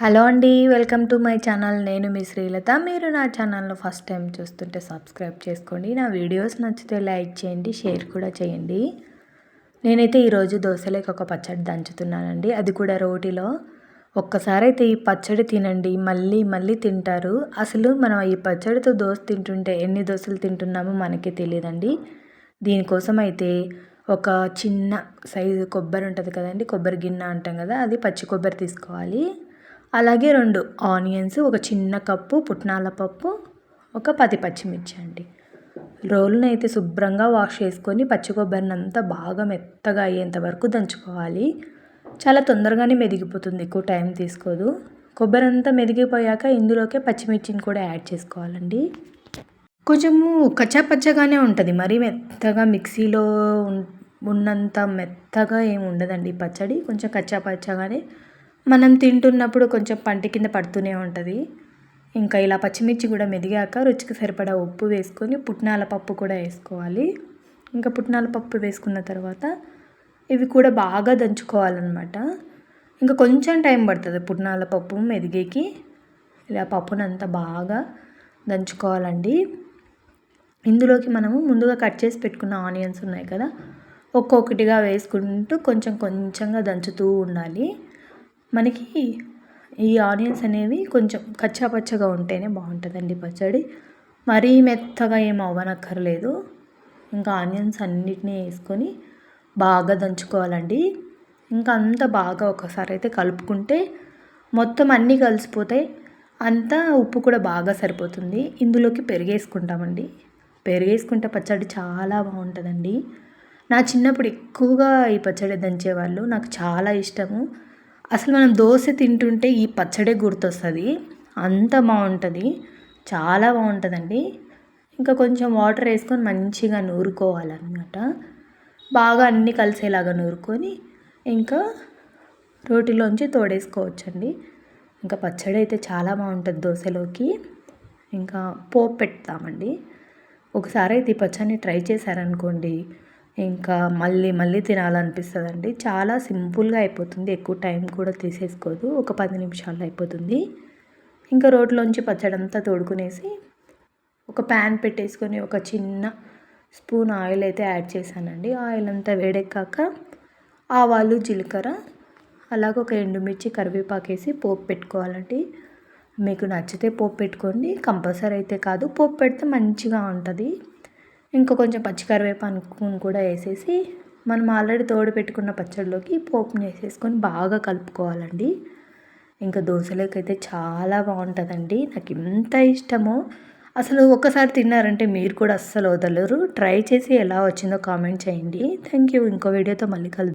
Hello అండి welcome to my channel. నేను మీ శ్రీలత. మీరు నా ఛానల్ను ఫస్ట్ టైం చూస్తుంటే సబ్స్క్రైబ్ చేసుకోండి. నా వీడియోస్ నచ్చితే లైక్ చేయండి షేర్ కూడా చేయండి. నేనైతే ఈరోజు దోశలోకి ఒక పచ్చడి దంచుతున్నానండి. అది కూడా రోటిలో. ఒక్కసారి అయితే ఈ పచ్చడి తినండి. మళ్ళీ మళ్ళీ తింటారు. అసలు మనం ఈ పచ్చడితో దోశ తింటుంటే ఎన్ని దోశలు తింటున్నామో మనకే తెలియదండి. దీనికోసం అయితే ఒక చిన్న సైజు కొబ్బరి ఉంటుంది కదండి కొబ్బరి గిన్నె అంటాం కదా అది పచ్చి కొబ్బరి తీసుకోవాలి. అలాగే రెండు ఆనియన్స్ ఒక చిన్న కప్పు పుట్నాల పప్పు ఒక పది పచ్చిమిర్చి అండి. రోల్ని అయితే శుభ్రంగా వాష్ చేసుకొని పచ్చి కొబ్బరిని అంతా బాగా మెత్తగా అయ్యేంత వరకు దంచుకోవాలి. చాలా తొందరగానే మెదిగిపోతుంది ఎక్కువ టైం తీసుకోదు. కొబ్బరి అంతా మెదిగిపోయాక ఇందులోకే పచ్చిమిర్చిని కూడా యాడ్ చేసుకోవాలండి. కొంచెము కచ్చాపచ్చగానే ఉంటుంది మరీ మెత్తగా మిక్సీలో ఉన్నంత మెత్తగా ఏమి ఉండదండి పచ్చడి. కొంచెం కచ్చాపచ్చగానే మనం తింటున్నప్పుడు కొంచెం పంట కింద పడుతూనే ఉంటుంది. ఇంకా ఇలా పచ్చిమిర్చి కూడా మెదిగాక రుచికి సరిపడా ఉప్పు వేసుకొని పుట్నాల పప్పు కూడా వేసుకోవాలి. ఇంకా పుట్నాల పప్పు వేసుకున్న తర్వాత ఇవి కూడా బాగా దంచుకోవాలన్నమాట. ఇంకా కొంచెం టైం పడుతుంది పుట్నాల పప్పు మెదిగేకి. ఇలా పప్పునంతా బాగా దంచుకోవాలండి. ఇందులోకి మనము ముందుగా కట్ చేసి పెట్టుకున్న ఆనియన్స్ ఉన్నాయి కదా ఒక్కొక్కటిగా వేసుకుంటూ కొంచెం కొంచెంగా దంచుతూ ఉండాలి. మనకి ఈ ఆనియన్స్ అనేవి కొంచెం కచ్చాపచ్చగా ఉంటేనే బాగుంటుందండి పచ్చడి. మరీ మెత్తగా ఏం అవ్వనక్కర్లేదు. ఇంకా ఆనియన్స్ అన్నిటినీ వేసుకొని బాగా దంచుకోవాలండి. ఇంకా అంత బాగా ఒకసారి అయితే కలుపుకుంటే మొత్తం అన్నీ కలిసిపోతాయి. అంతా ఉప్పు కూడా బాగా సరిపోతుంది. ఇందులోకి పెరిగేసుకుంటామండి. పెరిగేసుకుంటే పచ్చడి చాలా బాగుంటుందండి. నా చిన్నప్పుడు ఎక్కువగా ఈ పచ్చడి దంచేవాళ్ళు. నాకు చాలా ఇష్టము. అసలు మనం దోశ తింటుంటే ఈ పచ్చడే గుర్తొస్తుంది. అంత బాగుంటుంది చాలా బాగుంటుందండి ఇంకా కొంచెం వాటర్ వేసుకొని మంచిగా నూరుకోవాలన్నమాట. బాగా అన్నీ కలిసేలాగా నూరుకొని ఇంకా రోటిలోంచి తోడేసుకోవచ్చండి. ఇంకా పచ్చడి అయితే చాలా బాగుంటుంది దోశలోకి. ఇంకా పోపు పెడతామండి. ఒకసారి అయితే ఈ పచ్చడిని ట్రై చేశారనుకోండి. ఇంకా మళ్ళీ మళ్ళీ తినాలనిపిస్తుందండి. చాలా సింపుల్గా అయిపోతుంది. ఎక్కువ టైం కూడా తీసేసుకోదు. ఒక పది నిమిషాల్లో అయిపోతుంది. ఇంకా రోడ్లోంచి పచ్చడంతా తోడుకునేసి ఒక ప్యాన్ పెట్టేసుకొని ఒక చిన్న స్పూన్ ఆయిల్ అయితే యాడ్ చేశానండి. ఆయిల్ అంతా వేడెక్కాక ఆవాలు జీలకర్ర అలాగే ఒక ఎండుమిర్చి కరివేపాకు వేసి పోపు పెట్టుకోవాలండి. మీకు నచ్చితే పోపు పెట్టుకోండి. కంపల్సరీ అయితే కాదు. పోపు పెడితే మంచిగా ఉంటుంది. ఇంకా కొంచెం పచ్చికరివేపాకు కూడా వేసేసి మనం ఆల్రెడీ తోడు పెట్టుకున్న పచ్చడిలోకి పోపుని వేసేసుకొని బాగా కలుపుకోవాలండి. ఇంకా దోశలోకైతే చాలా బాగుంటుందండి. నాకు ఎంత ఇష్టమో. అసలు ఒక్కసారి తిన్నారంటే మీరు కూడా అస్సలు వదలరు. ట్రై చేసి ఎలా వచ్చిందో కామెంట్ చేయండి. Thank you. ఇంకో వీడియోతో మళ్ళీ కలుద్దాం.